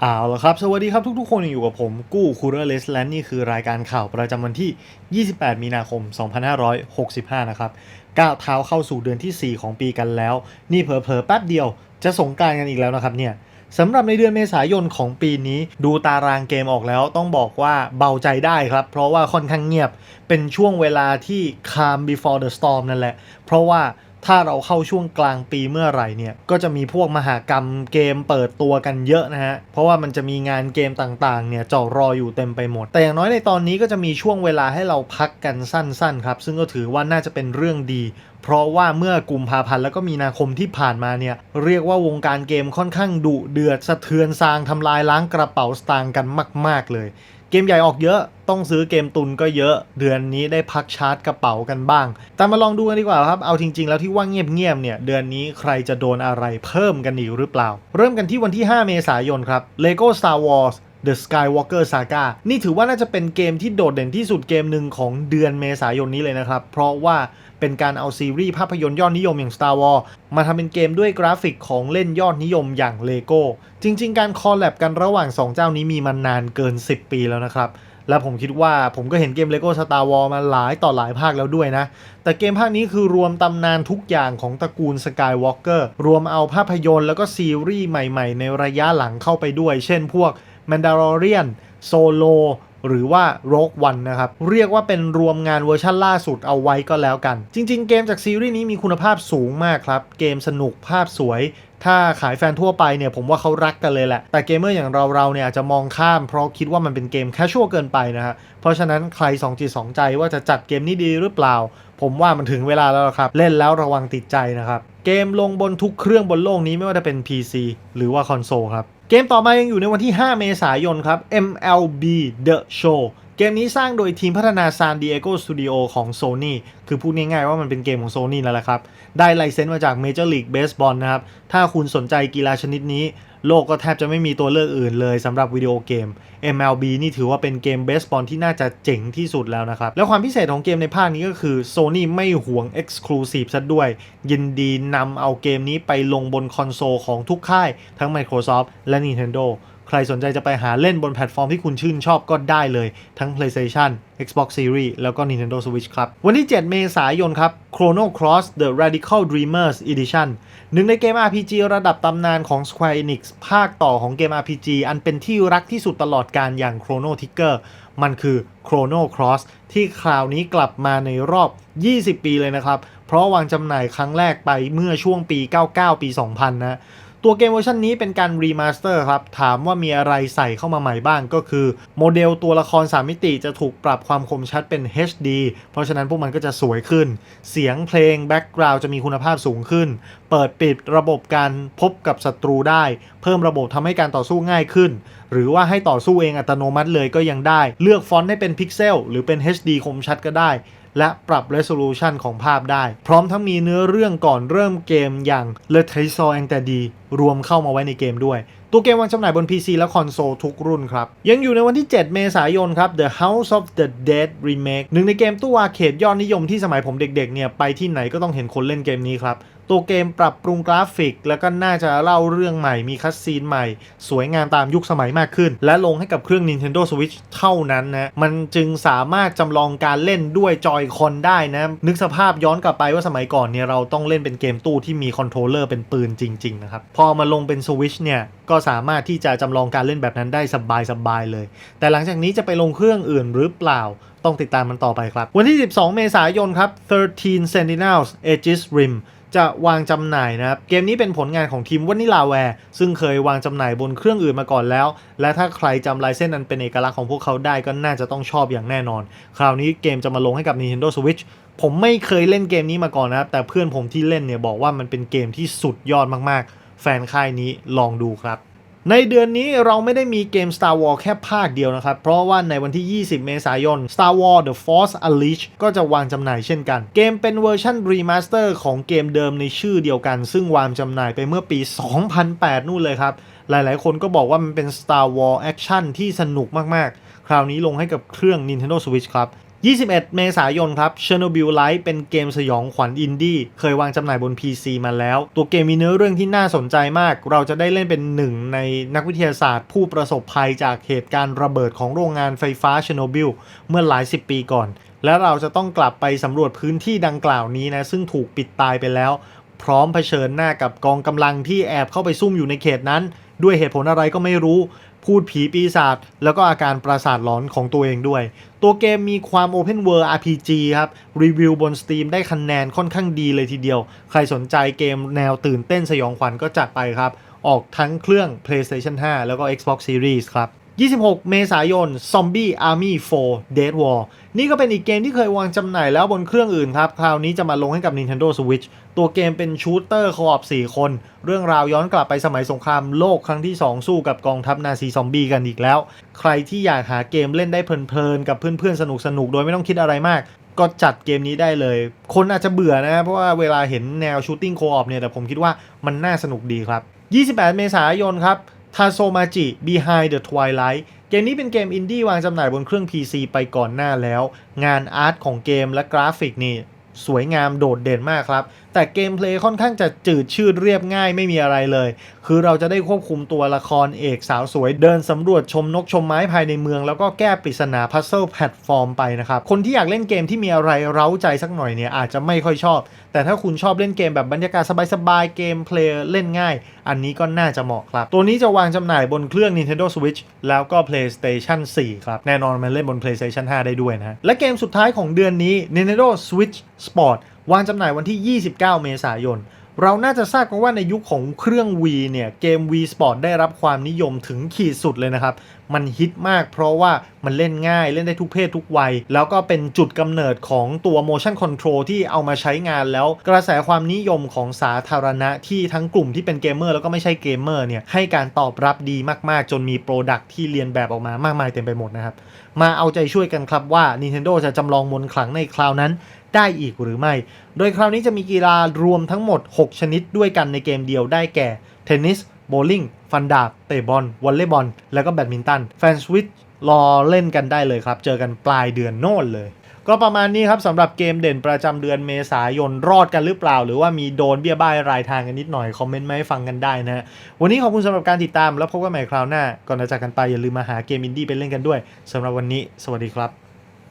เอาละครับ สวัสดีครับทุกๆ คนอยู่กับผมกู้คูเรอร์เลสและนี่คือรายการข่าวประจำวันที่ 28 มีนาคม 2565 นะครับก้าวเท้าเข้าสู่เดือนที่ 4 ของปีกันแล้ว นี่เผลอๆ แป๊บเดียวจะสงการกันอีกแล้วนะครับเนี่ยสำหรับในเดือนเมษายนของปีนี้ดูตารางเกมออกแล้วต้องบอกว่าเบาใจได้ครับ เพราะว่าค่อนข้างเงียบเป็นช่วงเวลาที่ calm before the storm นั่นแหละ เพราะว่า ถ้าเราเข้าช่วงกลางปีเมื่อไหร่เนี่ยก็จะมีพวกมหากรรมเกมเปิดตัวกันเยอะนะฮะ เพราะว่ามันจะมีงานเกมต่างๆเนี่ยจ่อรออยู่เต็มไปหมด แต่อย่างน้อยในตอนนี้ก็จะมีช่วงเวลาให้เราพักกันสั้นๆครับซึ่งก็ถือว่าน่าจะเป็นเรื่องดีเพราะว่าเมื่อกุมภาพันธ์แล้วก็มีนาคมที่ผ่านมาเนี่ยเรียกว่าวงการเกมค่อนข้างดุเดือดสะเทือนซางทำลายล้างกระเป๋าสตางค์กันมาก ๆ เลย เกมใหญ่ออกเยอะต้องซื้อเกมตุนก็เยอะ เดือนนี้ได้พักชาร์จกระเป๋ากันบ้าง แต่มาลองดูกันดีกว่าครับ เอาจริง ๆ แล้วที่ว่างเงียบๆเนี่ย เดือนนี้ใครจะโดนอะไรเพิ่มกันอีกหรือเปล่า เริ่มกันที่วันที่ 5 เมษายนครับ Lego Star Wars The Skywalker Saga นี่ถือว่าน่าจะเป็นเกมที่โดดเด่นที่สุดเกมหนึ่งของเดือนเมษายนนี้เลยนะครับ เพราะว่าเป็นการเอาซีรีส์ภาพยนตร์ยอดนิยมอย่าง Star Wars มาทำเป็นเกมด้วยกราฟิกของเล่นยอดนิยมอย่าง Lego จริง ๆ การคอลแลบกันระหว่าง 2 เจ้านี้มีมานานเกิน 10 ปีแล้วนะครับและผมคิดว่าผมก็เห็นเกม LEGO Star Wars มาหลายต่อหลายภาคแล้วด้วยนะ แต่เกมภาคนี้คือรวมตำนานทุกอย่างของตระกูล Skywalker รวมเอาภาพยนตร์แล้วก็ซีรีส์ใหม่ๆ ในระยะหลังเข้าไปด้วย เช่นพวก Mandalorian Solo หรือว่า Rogue One นะครับ เรียกว่าเป็นรวมงานเวอร์ชั่นล่าสุดเอาไว้ก็แล้วกัน จริง ๆ เกมจากซีรีส์นี้มีคุณภาพสูงมากครับ เกมสนุกภาพสวย ถ้าขายแฟนทั่วไปเนี่ยผมว่าเขารักกันเลยแหละ แต่เกมเมอร์อย่างเราๆเนี่ยอาจจะมองข้ามเพราะคิดว่ามันเป็นเกมแคชชวลเกินไปนะฮะเพราะฉะนั้นใครสองจิตสองใจว่าจะจัดเกมนี้ดีหรือเปล่า ผมว่ามันถึงเวลาแล้วครับ เล่นแล้วระวังติดใจนะครับเกมลงบนทุกเครื่องบนโลกนี้ไม่ว่าจะเป็น PC หรือว่าคอนโซลครับ เกมต่อมายังอยู่ในวันที่ 5 เมษายนครับ MLB The Show เกมนี้สร้างโดยทีมพัฒนา San Diego Studio ของ Sony คือพูดง่ายๆว่ามันเป็นเกมของ Sony นั่นแหละครับ ได้ไลเซนส์มาจาก Major League Baseball นะครับ ถ้าคุณสนใจกีฬาชนิดนี้ โลกก็แทบจะไม่มีตัวเลือกอื่นเลยสำหรับวิดีโอเกม MLB นี่ถือว่าเป็นเกมเบสบอลที่น่าจะเจ๋งที่สุดแล้วนะครับ แล้วความพิเศษของเกมในภาคนี้ก็คือ Sony ไม่หวง Exclusive ซะด้วย ยินดีนำเอาเกมนี้ไปลงบนคอนโซลของทุกค่าย ทั้ง Microsoft และ Nintendo ใครสนใจจะไปหาเล่นบนแพลตฟอร์มที่คุณชื่นชอบก็ได้เลย ทั้ง PlayStation Xbox Series แล้วก็ Nintendo Switch ครับ วันที่ 7 เมษายนครับ Chrono Cross The Radical Dreamers Edition หนึ่งในเกม RPG ระดับตำนานของ Square Enix ภาคต่อของเกม RPG อันเป็นที่รักที่สุดตลอดการอย่าง Chrono Trigger มันคือ Chrono Cross ที่คราวนี้กลับมาในรอบ 20 ปีเลยนะครับ เพราะวางจำหน่ายครั้งแรกไปเมื่อช่วงปี 99 ปี 2000 นะ ตัวเกมเวอร์ชันนี้เป็นการรีมาสเตอร์ครับ ถามว่ามีอะไรใส่เข้ามาใหม่บ้างก็คือโมเดลตัวละคร 3 มิติจะถูกปรับความคมชัดเป็น HD เพราะฉะนั้นพวกมันก็จะสวยขึ้น เสียงเพลงแบ็กกราวด์จะมีคุณภาพสูงขึ้น เปิดปิดระบบการพบกับศัตรูได้ เพิ่มระบบทำให้การต่อสู้ง่ายขึ้น หรือว่าให้ต่อสู้เองอัตโนมัติเลยก็ยังได้ เลือกฟอนต์ให้เป็นพิกเซลหรือเป็น HD คมชัดก็ได้ และปรับ resolution ของภาพได้ พร้อมทั้งมีเนื้อเรื่องก่อนเริ่มเกมอย่าง Le Trésor e n t e r d i รวมเข้ามาไว้ในเกมด้วย ตัวเกมวางจำหน่ายบน PC และคอนโซลทุกรุ่นครับ ยังอยู่ในวันที่ 7 เมษายนครับ The House of the Dead Remake หนึ่งในเกมตู้อาเขตยอดนิยมที่สมัยผมเด็กๆเนี่ยไปที่ไหนก็ต้องเห็นคนเล่นเกมนี้ครับ ตัวเกมปรับปรุงกราฟิก แล้วก็น่าจะเล่าเรื่องใหม่มีคัสซีนใหม่ สวยงามตามยุคสมัยมากขึ้น และลงให้กับเครื่อง Nintendo Switch เท่านั้นนะมันจึงสามารถจำลองการเล่นด้วยจอยคอนได้นะ นึกสภาพย้อนกลับไปว่าสมัยก่อนเนี่ยเราต้องเล่นเป็นเกมตู้ที่มีคอนโทรลเลอร์เป็นปืนจริงๆนะครับพอมาลงเป็น Switch เนี่ยก็สามารถที่จะจำลองการเล่นแบบนั้นได้สบายๆเลย แต่หลังจากนี้จะไปลงเครื่องอื่นหรือเปล่าต้องติดตามมันต่อไปครับ วันที่ 12 เมษายนครับ13 Sentinels Aegis Rim จะวางจำหน่ายนะครับ เกมนี้เป็นผลงานของทีมวานิลาแวร์ซึ่งเคยวางจำหน่ายบนเครื่องอื่นมาก่อนแล้ว และถ้าใครจำลายเส้นนั้นเป็นเอกลักษณ์ของพวกเขาได้ก็น่าจะต้องชอบอย่างแน่นอน คราวนี้เกมจะมาลงให้กับ Nintendo Switch ผมไม่เคยเล่นเกมนี้มาก่อนนะครับ แต่เพื่อนผมที่เล่นเนี่ยบอกว่ามันเป็นเกมที่สุดยอดมากๆ แฟนค่ายนี้ลองดูครับ ในเดือนนี้เราไม่ได้มีเกม Star Wars แค่ภาคเดียวนะครับ เพราะว่าในวันที่ 20 เมษายน Star Wars The Force Unleashed ก็จะวางจำหน่ายเช่นกัน เกมเป็นเวอร์ชันรีมาสเตอร์ของเกมเดิมในชื่อเดียวกัน ซึ่งวางจำหน่ายไปเมื่อปี 2008 นู่นเลยครับ หลายๆ คนก็บอกว่ามันเป็น Star Wars Action ที่สนุกมากๆ คราวนี้ลงให้กับเครื่อง Nintendo Switch ครับ 21 เมษายนครับ Chernobyl Light เป็นเกมสยองขวัญอินดี้ เคยวางจำหน่ายบน PC มาแล้ว ตัวเกมมีเนื้อเรื่องที่น่าสนใจมาก เราจะได้เล่นเป็นหนึ่งในนักวิทยาศาสตร์ผู้ประสบภัยจากเหตุการณ์ระเบิดของโรงงานไฟฟ้าเชโนบิลเมื่อหลายสิบปีก่อน และเราจะต้องกลับไปสำรวจพื้นที่ดังกล่าวนี้นะ ซึ่งถูกปิดตายไปแล้ว พร้อมเผชิญหน้ากับกองกำลังที่แอบเข้าไปซุ่มอยู่ในเขตนั้น ด้วยเหตุผลอะไรก็ไม่รู้พูดผีปีศาจแล้วก็อาการประสาทหลอนของตัวเองด้วย ตัวเกมมีความ Open World RPG ครับ รีวิวบน Steam ได้คะแนนค่อนข้างดีเลยทีเดียว ใครสนใจเกมแนวตื่นเต้นสยองขวัญก็จัดไปครับ ออกทั้งเครื่อง PlayStation 5 แล้วก็ Xbox Series ครับ 26 เมษายน Zombie Army 4 Dead War นี่ก็เป็นอีกเกมที่เคยวางจำหน่ายแล้วบนเครื่องอื่นครับ คราวนี้จะมาลงให้กับ Nintendo Switch ตัวเกมเป็นชูตเตอร์คออป4คน เรื่องราวย้อนกลับไปสมัยสงครามโลกครั้งที่ 2 สู้กับกองทัพนาซีซอมบี้กันอีกแล้ว ใครที่อยากหาเกมเล่นได้เพลินๆ กับเพื่อนๆ สนุกๆ โดยไม่ต้องคิดอะไรมากก็จัดเกมนี้ได้เลย คนอาจจะเบื่อนะ เพราะว่าเวลาเห็นแนวชูตติ้งโคออปเนี่ย แต่ผมคิดว่ามันน่าสนุกดีครับ 28 เมษายนครับ ทาโซมาจิ Behind the Twilight เกมนี้เป็นเกมอินดี้วางจำหน่ายบนเครื่อง PC ไปก่อนหน้าแล้ว งานอาร์ตของเกมและกราฟิกนี่สวยงามโดดเด่นมากครับ แต่เกมเพลย์ค่อนข้างจะจืดชืดเรียบง่ายไม่มีอะไรเลย คือเราจะได้ควบคุมตัวละครเอกสาวสวยเดินสำรวจชมนกชมไม้ภายในเมือง แล้วก็แก้ปริศนาพัซเซิลแพลตฟอร์มไปนะครับ คนที่อยากเล่นเกมที่มีอะไรเร้าใจสักหน่อยเนี่ยอาจจะไม่ค่อยชอบ แต่ถ้าคุณชอบเล่นเกมแบบบรรยากาศสบายๆเกมเพลย์เล่นง่าย อันนี้ก็น่าจะเหมาะครับ ตัวนี้จะวางจำหน่ายบนเครื่อง Nintendo Switch แล้วก็ PlayStation 4 ครับ แน่นอนมันเล่นบน PlayStation 5 ได้ด้วยนะ และเกมสุดท้ายของเดือนนี้ Nintendo Switch Sport วางจำหน่ายวันที่ 29 เมษายน เราน่าจะทราบกันว่าในยุคของเครื่อง V เนี่ย เกม V Sport ได้รับความนิยมถึงขีดสุดเลยนะครับ มันฮิตมาก เพราะว่ามันเล่นง่ายเล่นได้ทุกเพศทุกวัย แล้วก็เป็นจุดกำเนิดของตัว motion control ที่เอามาใช้งานแล้ว กระแสความนิยมของสาธารณะที่ทั้งกลุ่มที่เป็นเกมเมอร์แล้วก็ไม่ใช่เกมเมอร์เนี่ยให้การตอบรับดีมากๆ จนมีโปรดักที่เรียนแบบออกมามากมายเต็มไปหมดนะครับ มาเอาใจช่วยกันครับว่า Nintendo จะจำลองมนต์ขลังในคราวนั้นได้อีกหรือไม่ โดยคราวนี้จะมีกีฬารวมทั้งหมด 6 ชนิดด้วยกันในเกมเดียวได้แก่เทนนิส โบลิ่ง ฟันดาบ เตะบอล วอลเลย์บอล แล้วก็แบดมินตัน แฟนสวิตรอเล่นกันได้เลยครับ เจอกันปลายเดือนโน่นเลย ก็ประมาณนี้ครับสำหรับเกมเด่นประจำเดือนเมษายนรอดกันหรือเปล่า หรือว่ามีโดนเบี้ยบ้ายรายทางกันนิดหน่อย คอมเมนต์มาให้ฟังกันได้นะฮะ วันนี้ขอบคุณสำหรับการติดตามแล้วพบกันใหม่คราวหน้า ก่อนจะจากกันไปอย่าลืมมาหาเกมอินดี้ไปเล่นกันด้วยสำหรับวันนี้ สวัสดีครับ